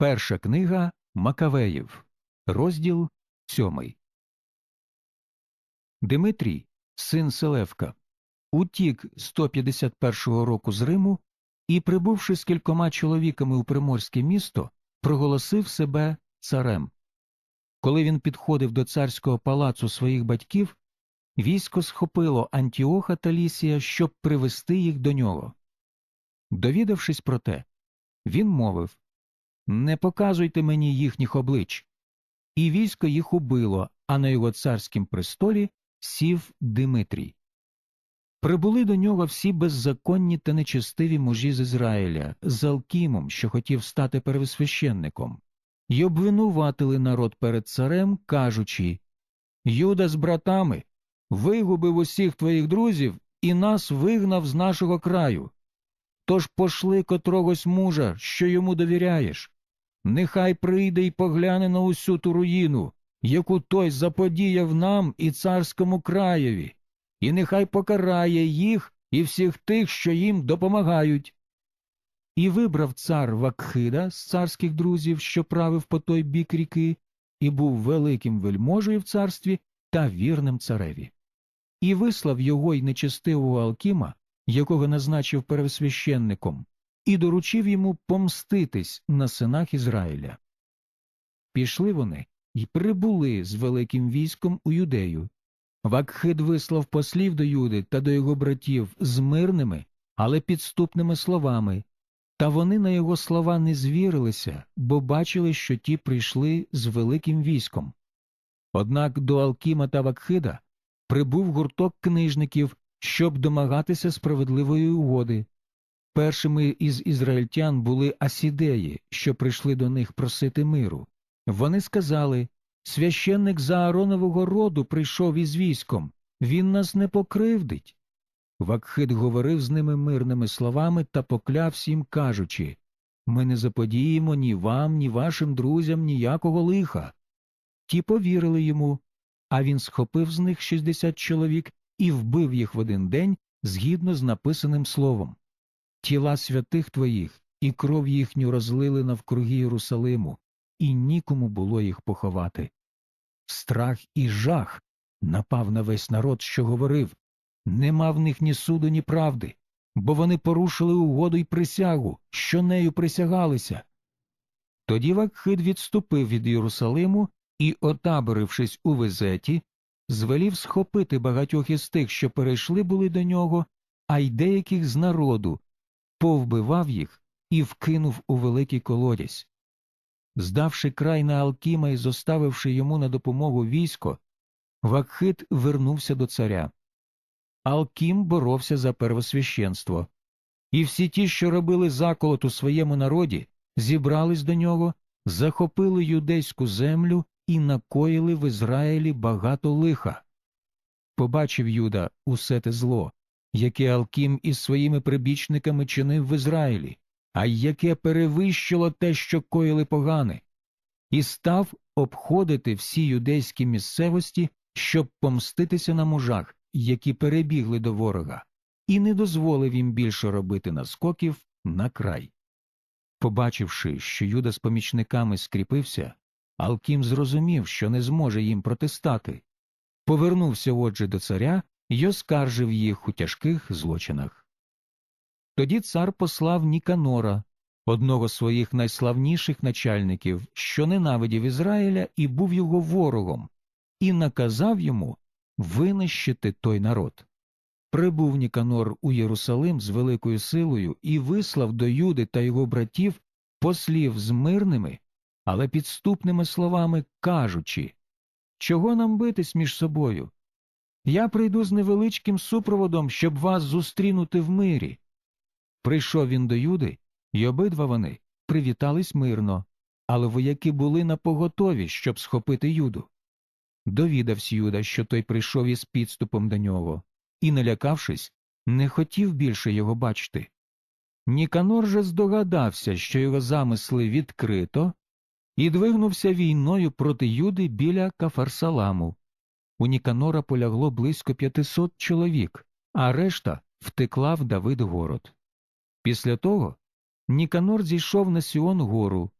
Перша книга Макавеїв, розділ сьомий. Димитрій, син Селевка, утік 151 року з Риму і, прибувши з кількома чоловіками у приморське місто, проголосив себе царем. Коли він підходив до царського палацу своїх батьків, військо схопило Антіоха та Лісія, щоб привести їх до нього. Довідавшись про те, він мовив Не показуйте мені їхніх облич. І військо їх убило, а на його царськім престолі сів Димитрій. Прибули до нього всі беззаконні та нечестиві мужі з Ізраїля, з Алкімом, що хотів стати первосвященником, й обвинуватили народ перед царем, кажучи Юда з братами вигубив усіх твоїх друзів і нас вигнав з нашого краю. Тож пошли котрогось мужа, що йому довіряєш. Нехай прийде й погляне на усю ту руїну, яку той заподіяв нам і царському краєві, і нехай покарає їх і всіх тих, що їм допомагають. І вибрав цар Вакхида з царських друзів, що правив по той бік ріки, і був великим вельможею в царстві та вірним цареві. І вислав його й нечестивого Алкіма, якого назначив первосвященником, і доручив йому помститись на синах Ізраїля. Пішли вони й прибули з великим військом у юдею. Вакхид вислав послів до Юди та до його братів з мирними, але підступними словами, та вони на його слова не звірилися, бо бачили, що ті прийшли з великим військом. Однак до Алкіма та Вакхида прибув гурток книжників, щоб домагатися справедливої угоди. Першими із ізраїльтян були асідеї, що прийшли до них просити миру. Вони сказали священник Зааронового роду прийшов із військом, він нас не покривдить. Вакхид говорив з ними мирними словами та поклявся їм, кажучи Ми не заподіємо ні вам, ні вашим друзям ніякого лиха. Ті повірили йому, а він схопив з них шістдесят чоловік і вбив їх в один день згідно з написаним словом. Тіла святих твоїх і кров їхню розлили навкруги Єрусалиму, і нікому було їх поховати. Страх і жах напав на весь народ, що говорив нема в них ні суду, ні правди, бо вони порушили угоду й присягу, що нею присягалися. Тоді Вакхид відступив від Єрусалиму і, отаборившись у Везеті, звелів схопити багатьох із тих, що перейшли були до нього, а й деяких з народу, повбивав їх і вкинув у великий колодязь. Здавши край на Алкіма і зоставивши йому на допомогу військо, Вакхит вернувся до царя. Алкім боровся за первосвященство. І всі ті, що робили заколот у своєму народі, зібрались до нього, захопили юдейську землю і накоїли в Ізраїлі багато лиха. Побачив Юда усе те зло, яке Алкім із своїми прибічниками чинив в Ізраїлі, а яке перевищило те, що коїли погани, і став обходити всі юдейські місцевості, щоб помститися на мужах, які перебігли до ворога, і не дозволив їм більше робити наскоків на край. Побачивши, що Юда з помічниками скріпився, Алкім зрозумів, що не зможе їм протистати. Повернувся отже до царя й оскаржив їх у тяжких злочинах. Тоді цар послав Ніканора, одного з своїх найславніших начальників, що ненавидів Ізраїля і був його ворогом, і наказав йому винищити той народ. Прибув Ніканор у Єрусалим з великою силою і вислав до Юди та його братів послів з мирними, але підступними словами кажучи Чого нам битись між собою? Я прийду з невеличким супроводом, щоб вас зустрінути в мирі. Прийшов він до Юди, і обидва вони привітались мирно, але вояки були на поготові, щоб схопити Юду. Довідався Юда, що той прийшов із підступом до нього, і, налякавшись, не хотів більше його бачити. Ніканор же здогадався, що його замисли відкрито, і двигнувся війною проти Юди біля Кафарсаламу. У Ніканора полягло близько п'ятисот чоловік, а решта втекла в Давид город. Після того Ніканор зійшов на Сіон гору,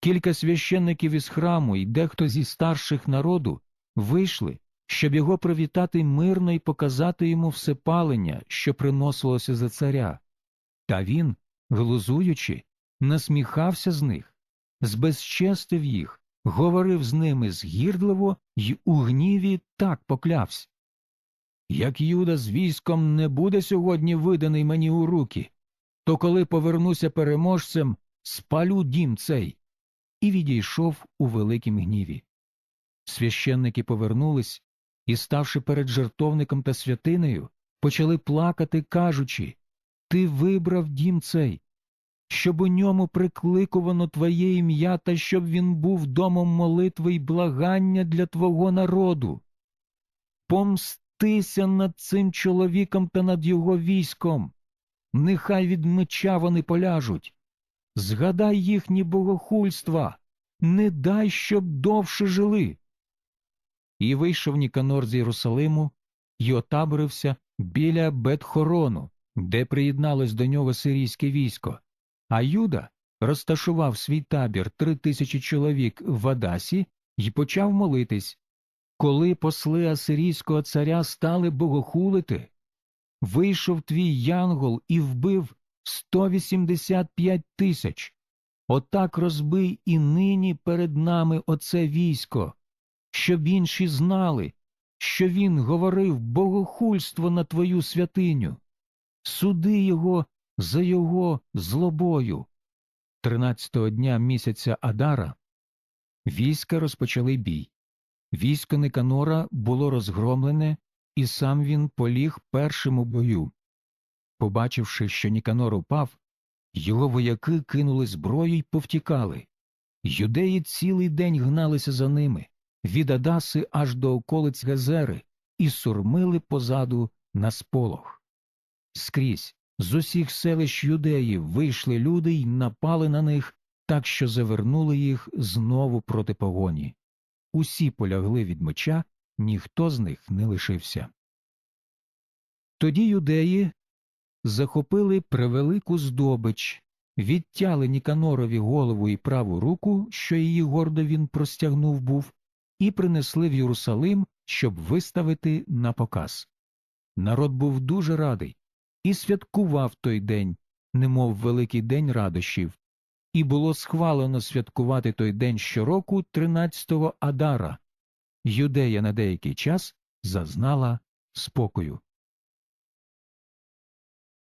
Кілька священників із храму і дехто зі старших народу вийшли, щоб його привітати мирно і показати йому всепалення, що приносилося за царя. Та він, глузуючи, насміхався з них, збезчестив їх, говорив з ними згірдливо й у гніві так поклявся. Як Юда з військом не буде сьогодні виданий мені у руки, то коли повернуся переможцем, спалю дім цей. І відійшов у великім гніві. Священники повернулись і, ставши перед жертовником та святинею, почали плакати, кажучи Ти вибрав дім цей, щоб у ньому прикликувано Твоє ім'я та щоб він був домом молитви й благання для Твого народу. Помстися над цим чоловіком та над його військом. Нехай від меча вони поляжуть. Згадай їхні богохульства, не дай, щоб довше жили. І вийшов Ніканор з Єрусалиму й отаборився біля Бетхорону, де приєдналось до нього сирійське військо, а Юда розташував свій табір три тисячі чоловік в Адасі й почав молитись. Коли посли асирійського царя стали богохулити, вийшов твій янгол і вбив 185 тисяч. Отак розбий і нині перед нами оце військо, щоб інші знали, що він говорив богохульство на твою святиню. Суди його за його злобою. Тринадцятого дня місяця Адара війська розпочали бій. Військо Никанора було розгромлене, і сам він поліг першим у бою. Побачивши, що Ніканор упав, його вояки кинули зброю й повтікали. Юдеї цілий день гналися за ними, від Адаси аж до околиць Гезери, і сурмили позаду на сполох. Скрізь з усіх селищ юдеїв вийшли люди й напали на них, так що завернули їх знову проти погоні. Усі полягли від меча, ніхто з них не лишився. Тоді юдеї захопили превелику здобич, відтяли Ніканорові голову і праву руку, що її гордо він простягнув був, і принесли в Єрусалим, щоб виставити на показ. Народ був дуже радий і святкував той день, немов великий день радощів, і було схвалено святкувати той день щороку 13-го Адара. Юдея на деякий час зазнала спокою.